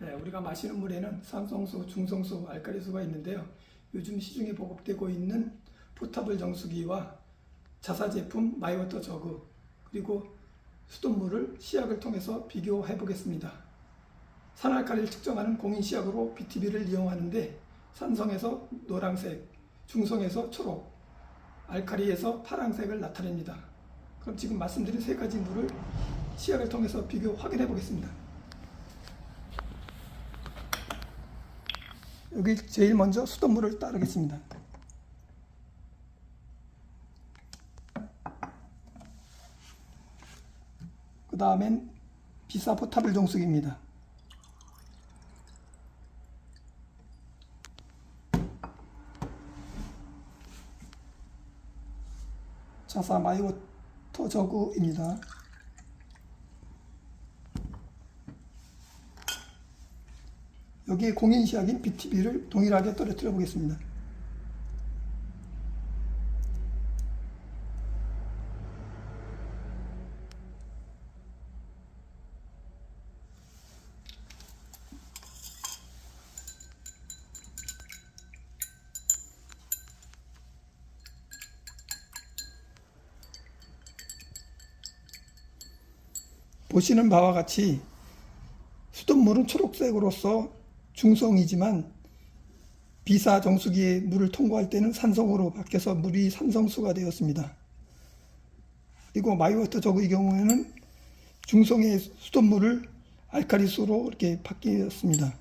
네, 우리가 마시는 물에는 산성수, 중성수, 알칼리수가 있는데요. 요즘 시중에 보급되고 있는 포타블 정수기와 자사 제품 마이워터 저그 그리고 수돗물을 시약을 통해서 비교해 보겠습니다. 산알칼리를 측정하는 공인 시약으로 BTB를 이용하는데 산성에서 노란색, 중성에서 초록, 알칼리에서 파란색을 나타냅니다. 그럼 지금 말씀드린 세 가지 물을 시약을 통해서 비교 확인해 보겠습니다. 여기 제일 먼저 수돗물을 따르겠습니다. 그 다음엔 비사 포타블 정수기입니다. 자사 마이워터 저구입니다. 여기에 공인 시약인 BTB를 동일하게 떨어뜨려 보겠습니다. 보시는 바와 같이 수돗물은 초록색으로서 중성이지만 비사 정수기에 물을 통과할 때는 산성으로 바뀌어서 물이 산성수가 되었습니다. 그리고 마이워터 저그의 경우에는 중성의 수돗물을 알칼리수로 이렇게 바뀌었습니다.